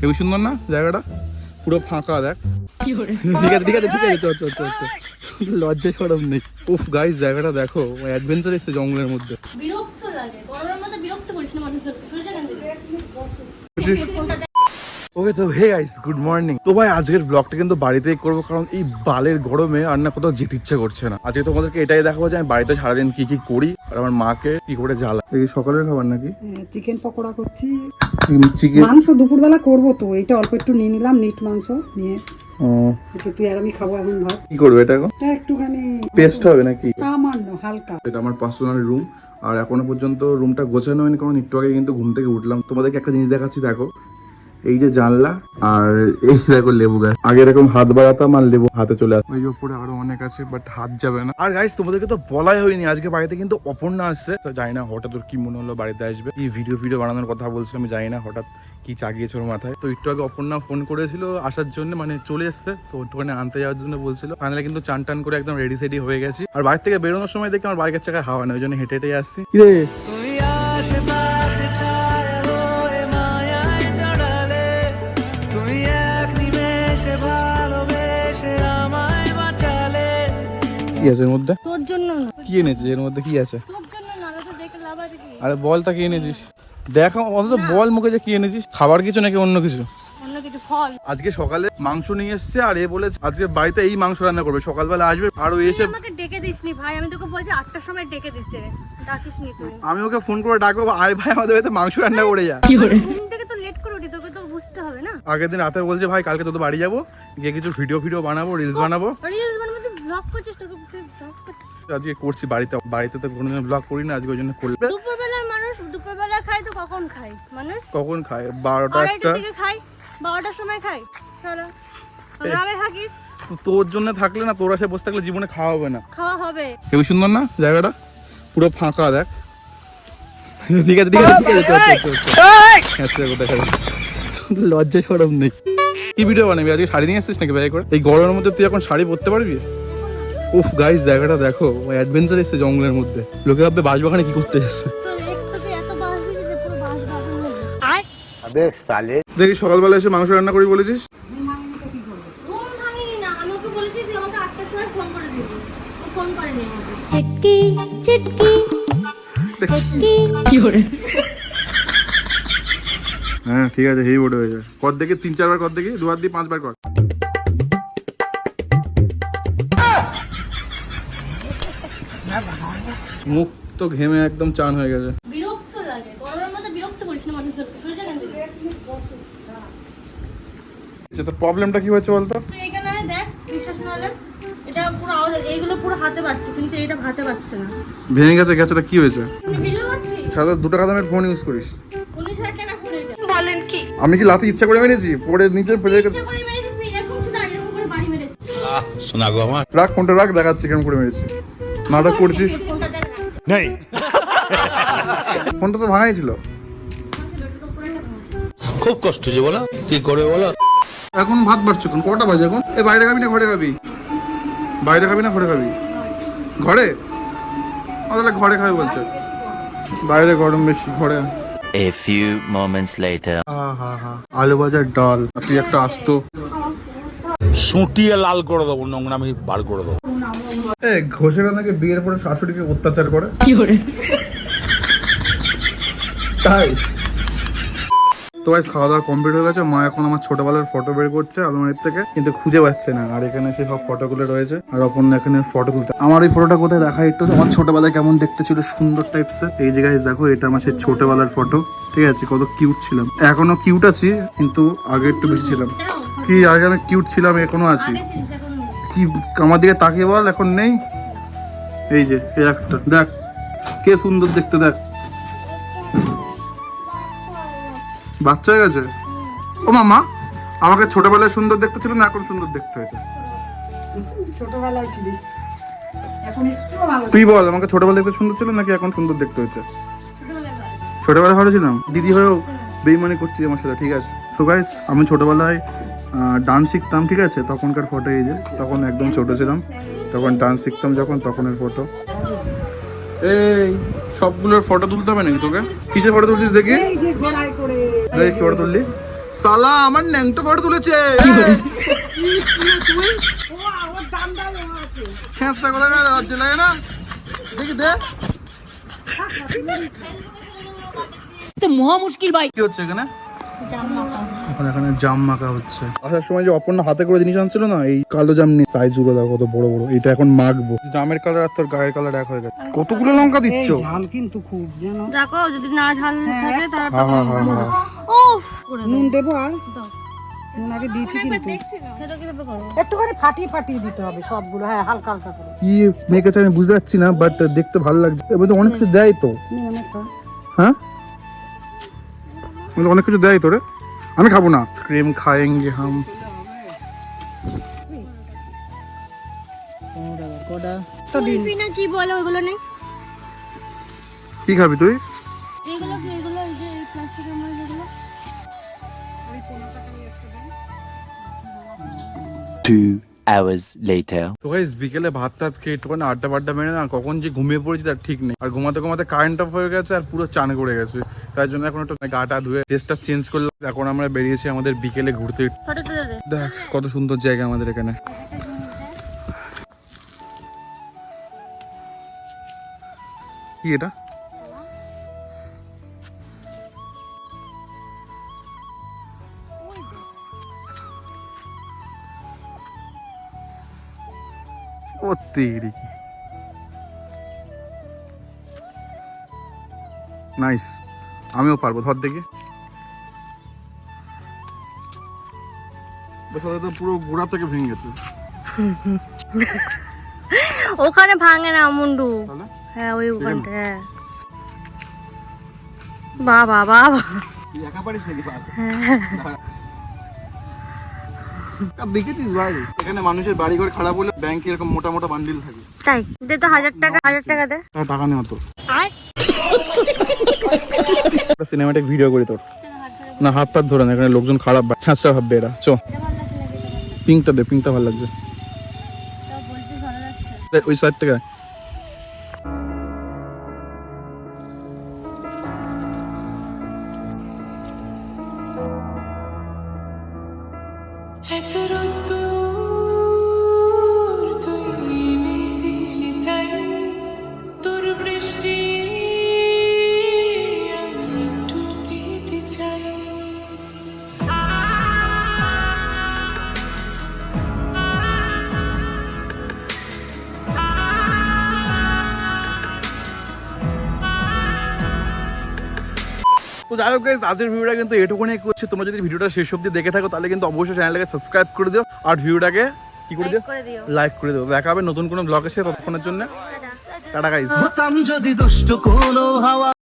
Heavy সুন্দর না? জায়গাটা পুরো ফাঁকা দেখ। ঠিক আছে ঠিক আছে ঠিক আছে চল চল চল চল। লজ্জা সরম নেই। উফ গাইস জায়গাটা দেখো অ্যাডভেঞ্চার এসছে জঙ্গলের মধ্যে। বিরক্ত লাগে। গরমের মধ্যে বিরক্ত করিস না মানুষের। ওকে তো হে গাইস গুড মর্নিং তো ভাই আজকের ব্লগটা কিন্তু বাড়িতেই করব কারণ এই বালের গরমে আর না কোথাও যেতে ইচ্ছে করছে না। আজকে তোমাদেরকে এটাই দেখাবো যে আমি বাড়িতে সারাদিন কি কি করি আর আমার মাকে কি করে জ্বালা? এই সকালের খাবার নাকি? চিকেন পকোড়া করছি। চিকেন মাংস দুপুরবেলা করব তো এটা অল্প একটু নিয়ে নিলাম নিট মাংস নিয়ে। তুই আর আমি খাব এখন ভাত। কি করবে এটা এটা একটুখানি পেস্ট হবে নাকি? সামান্য হালকা। এটা আমার পার্সোনাল রুম আর এখনও পর্যন্ত রুমটা গোছানো হয়নি কারণ একটু আগে কিন্তু ঘুম থেকে উঠলাম। তোমাদেরকে একটা জিনিস দেখাচ্ছি দেখো। এই যে জানলা আর এই দেখো লেবু গাছ। আগে এরকম হাত বাড়াতাম আর লেবু হাতে চলে আসে ওই উপরে আরও অনেক আছে বাট হাত যাবে না। আর গাইস তোমাদেরকে তো বলাই হয়নি আজকে বাড়িতে কিন্তু অপর্ণা আসছে। তো জানি না হঠাৎ ওর কি মনে হলো বাড়িতে আসবে। এই ভিডিও ভিডিও বানানোর কথা বলছিল আমি জানি না হঠাৎ কি চাগিয়েছে ওর মাথায়। তো একটু আগে অপর্ণা ফোন করেছিল আসার জন্য মানে চলে এসছে। তো একটুখানি আনতে যাওয়ার জন্য বলছিল। ফাইনালি কিন্তু চান টান করে একদম রেডি সেডি হয়ে গেছি। আর বাড়ি থেকে বেরোনোর সময় দেখি আমার বাইকের চাকায় হাওয়া নেই ওই জন্য হেঁটে হেঁটে আসছি। কি আছে এর মধ্যে? তোর জন্য না। কি এনেছিস এর মধ্যে? কি আছে? তোর জন্য না তো দেখে লাভ আছে কি? আরে বল তা কি এনেছিস। দেখ অন্তত বল মুখে যে কি এনেছিস। খাবার কিছু নাকি অন্য কিছু? অন্য কিছু ফল। আজকে সকালে মাংস নিয়ে এসছে আর এ বলেছে আজকে বাড়িতে এই মাংস রান্না করবে। সকালবেলা আসবে আর ও এসে আমাকে ডেকে দিসনি ভাই আমি তোকে বলছি আটটার সময় ডেকে দিতে। ডাকিস নি তুই। আমি ওকে ফোন করে ডাকবো আয় ভাই আমাদের বাড়িতে মাংস রান্না করে যা। ঘুম থেকে তো লেট করে উঠি তোকে তো বুঝতে হবে না। আগের দিন রাতে বলছে ভাই কালকে তোদের বাড়ি যাব গিয়ে কিছু ভিডিও ভিডিও বানাবো রিলস বানাবো। রিলস ব্লগ করছিস তোকে? ব্লগ করছিস? আজকে করছি বাড়িতে বাড়িতে তো কোনোদিন ব্লগ করি না আজকে ওই জন্য করবে দুপুরবেলার মানুষ দুপুরবেলা খায় তো কখন খায় মানুষ? কখন খায় বারোটা একটা। খায় বারোটার সময় খায় চলো। গ্রামে থাকিস। তোর জন্য থাকলে না তোরা সে বসে থাকলে জীবনে খাওয়া হবে না। খাওয়া হবে। হেবি সুন্দর না? জায়গাটা? পুরো ফাঁকা দেখ। ঠিক আছে ঠিক আছে ঠিক লজ্জা সরম নেই। কি ভিডিও বানাবি? আজকে শাড়ি নিয়ে আসছিস নাকি ব্যাগ করে? এই গরমের মধ্যে তুই এখন শাড়ি পরতে পারবি? উফ গাইস জায়গাটা দেখো অ্যাডভেঞ্চার এসছে জঙ্গলের মধ্যে। লোকে ভাববে বাসবাগানে কি করতে এসছে? দেখি সকালবেলা এসে মাংস রান্না করি বলেছিস? হ্যাঁ ঠিক আছে হেই বোর্ড হয়ে যায় কর দেখে তিন চারবার কর দেখে দুবার দিয়ে পাঁচবার কর। মুখ তো ঘেমে একদম চান হয়ে গেছে। বিরক্ত লাগে। গরমের মধ্যে বিরক্ত করিস না মানুষের সরে যা কেন আচ্ছা তো প্রবলেমটা কি হয়েছে বলতো? তুই এখানে দেখ বিশ্বাস না হলে। এটা পুরো আওয়াজ এইগুলো পুরো হাতে পাচ্ছে কিন্তু এটা হাতে পাচ্ছে না। ভেঙে গেছে গেছে তা কি হয়েছে? সাদা দুটো কাদামের ফোন ইউজ করিস। গেছে? বলেন কি? আমি কি লাথি ইচ্ছা করে মেরেছি? পরে নিচে ফেলে মেরেছিস রাখ ফোনটা রাখ দেখাচ্ছি কেমন করে মেরেছি। নাটক করছিস? দেখ ফোনটা তো ভাঙাই ছিল খুব কষ্ট যে বলো কি করে বলো? এখন ভাত বাড়ছে কোন কটা বাজে এখন? এ বাইরে খাবি না ঘরে খাবি? বাইরে খাবি না ঘরে খাবি? ঘরে? তাহলে ঘরে খাবি বলছে। বাইরে গরম বেশি ঘরে A few moments later. আলু ভাজার ডাল। তুই একটা আসতো। সুটিয়ে লাল করে দেবো নোংরা আমি বার করে দেবো। ঘোষেরা নাকি বিয়ের পরে শাশুড়িকে অত্যাচার করে? তাই? তো গাইস খাওয়া দাওয়া কমপ্লিট হয়ে গেছে। মা এখন আমার ছোটবেলার ফটো বের করছে আলমারির থেকে কিন্তু খুঁজে পাচ্ছে না। আর এখানে সেই সব ফটোগুলো রয়েছে। আর অপর্ণা এখানে ফটো তুলতে আমার এই ফটোটা কোথায় দেখা একটু? আমার ছোটবেলায় কেমন দেখতে ছিল সুন্দর টাইপসের এই যে গাইস দেখো এটা আমার সেই ছোটবেলার ফটো ঠিক আছে কত কিউট ছিলাম। এখনও কিউট আছি কিন্তু আগে একটু বেশি ছিলাম। কি আগে আমি কিউট ছিলাম এখনও আছি। কি আমার দিকে তাকিয়ে বল এখন নেই। এই যে একটা দেখ কে সুন্দর দেখতে দেখ। বাচ্চা হয়ে গেছে? ও মামা আমাকে ছোটবেলায় সুন্দর দেখতে ছিল না এখন সুন্দর দেখতে হয়েছে? ছোটবেলায় ছিলিস। তুই বল আমাকে ছোটবেলায় দেখতে সুন্দর ছিল নাকি এখন সুন্দর দেখতে হয়েছে? ছোটবেলায় ভালো। ছিলাম? দিদি হয়েও বেইমানি করছি আমার সাথে ঠিক আছে? সো গাইস আমি ছোটবেলায় ডান্স শিখতাম ঠিক আছে? তখনকার ফটো এই যে তখন একদম ছোট ছিলাম। তখন ডান্স শিখতাম যখন তখনের ফটো এই সবগুলোর ফটো তুলতে হবে নাকি তোকে? কিসের ফটো তুলছিস দেখি? এই যে ঘোড়ায় করে। দেখি ফটো তুললি। সালা আমার ন্যাংটো ফটো তুলেছে। খেঁচটা কোথায় লজ্জা লাগে না? দেখি দে। তো মহা মুশকিল ভাই। কি হচ্ছে এখানে? এখন এখানে জাম মাখা হচ্ছে। আসার সময় যে অপর্ণা হাতে করে জিনিস আনছিল না এই কালো জাম নিয়ে সাইজগুলো দেখো কত বড় বড় এটা এখন মাখবো। জামের কালার আর তোর গায়ের কালার এক হয়ে গেছে। কতগুলো লঙ্কা দিচ্ছ? ঝাল কিন্তু খুব জানো দেখো যদি না ঝাল থাকে তাহলে হ্যাঁ হ্যাঁ হ্যাঁ হ্যাঁ। ও নুন দেবো আর? দাও। দিয়েছি কিন্তু। সেটা কীভাবে করো। একটুখানি ফাটিয়ে ফাটিয়ে দিতে হবে সবগুলো হ্যাঁ হালকা হালকা করে। কি মেকেছে আমি বুঝতে পারছি না বাট দেখতে ভালো লাগছে। এবার তো অনেক কিছু দেয় তো। হ্যাঁ? অনেক কিছু দেয় তো রে? আমি খাব না। ক্রিম খায়েঙ্গে হাম। কি বলে ওগুলো নেই? কি খাবি তুই? এগুলো Two hours later. তো গাইস বিকেলে ভাত টাত খেয়ে একটুখানি আড্ডা বাড্ডা মেরে না কখন যে ঘুমিয়ে পড়েছি তার ঠিক নেই। আর ঘুমাতে ঘুমাতে কারেন্ট অফ হয়ে গেছে আর পুরো চান করে গেছে। তার জন্য এখন একটু গাটা ধুয়ে ড্রেসটা চেঞ্জ করলাম। এখন আমরা বেরিয়েছি আমাদের বিকেলে ঘুরতে। দেখ, কত সুন্দর জায়গা আমাদের এখানে। কি এটা? ও তেরি নাইস আমিও পারব ধর দেখি। তো পুরো গোড়া থেকে ভেঙে গেছে। ওখানে ভাঙে না মুন্ডু। হ্যাঁ ওই ওখানটা হ্যাঁ। বাবা বাবা। তুই একা পারিস নাকি দেখেছিস ভাই? এখানে মানুষের বাড়ি ঘর খারাপ হলে ব্যাংকে এরকম মোটা মোটা বান্ডিল থাকে। তাই? দে তো হাজার টাকা হাজার টাকা দে। টাকা নেওয়া তো সিনেমাটিক ভিডিও করি তোর। না হাত পাত ধরে না এখানে লোকজন খারাপ ছাঁচটা ভাববে এরা চো। পিঙ্কটা দে পিঙ্কটা ভালো লাগছে। ওই সাইড থেকে আয়। তো যাই হোক আজকের ভিডিওটা কিন্তু এটুকুনি করছি। তোমরা যদি ভিডিওটা শেষ অব্দি দেখে থাকো তাহলে কিন্তু অবশ্যই চ্যানেলটাকে সাবস্ক্রাইব করে দিও। আর ভিডিওটাকে কি করে দিও? লাইক করে দিও। দেখা হবে নতুন কোনো ব্লগ এসে ততক্ষণের জন্য। টাটা গাইজ যদি দুষ্ট কোনো হাওয়া